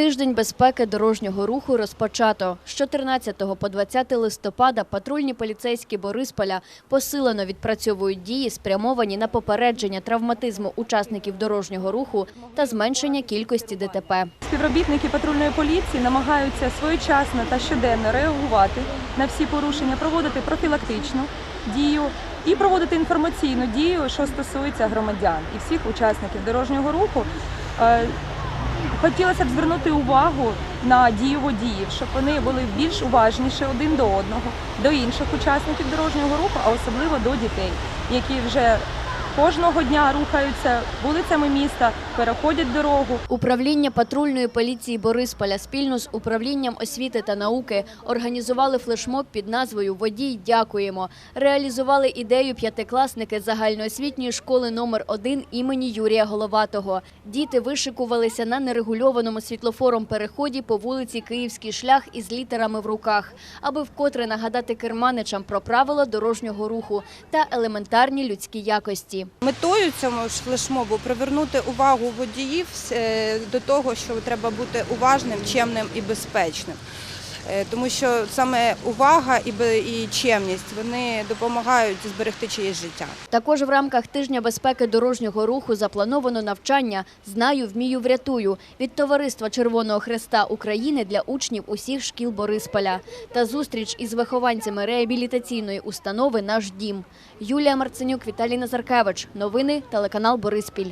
Тиждень безпеки дорожнього руху розпочато. З 14 по 20 листопада патрульні поліцейські Борисполя посилено відпрацьовують дії, спрямовані на попередження травматизму учасників дорожнього руху та зменшення кількості ДТП. Співробітники патрульної поліції намагаються своєчасно та щоденно реагувати на всі порушення, проводити профілактичну дію і проводити інформаційну дію, що стосується громадян і всіх учасників дорожнього руху. Хотілося б звернути увагу на дію водіїв, щоб вони були більш уважніші один до одного, до інших учасників дорожнього руху, а особливо до дітей, які вже кожного дня рухаються вулицями міста, переходять дорогу. Управління патрульної поліції Борисполя спільно з управлінням освіти та науки організували флешмоб під назвою Водій дякуємо. Реалізували ідею п'ятикласники загальноосвітньої школи номер 1 імені Юрія Головатого. Діти вишикувалися на нерегульованому світлофором переході по вулиці Київський шлях із літерами в руках, аби вкотре нагадати керманичам про правила дорожнього руху та елементарні людські якості. Метою цьому ж флешмобу привернути увагу водіїв е, до того, що треба бути уважним, чемним і безпечним. Е, Тому що саме увага і чемність вони допомагають зберегти чиєсь життя. Також в рамках тижня безпеки дорожнього руху заплановано навчання Знаю, вмію, врятую від товариства Червоного Хреста України для учнів усіх шкіл Борисполя та зустріч із вихованцями реабілітаційної установи Наш дім. Юлія Марценюк, Віталій Назаркевич. Новини телеканал Бориспіль.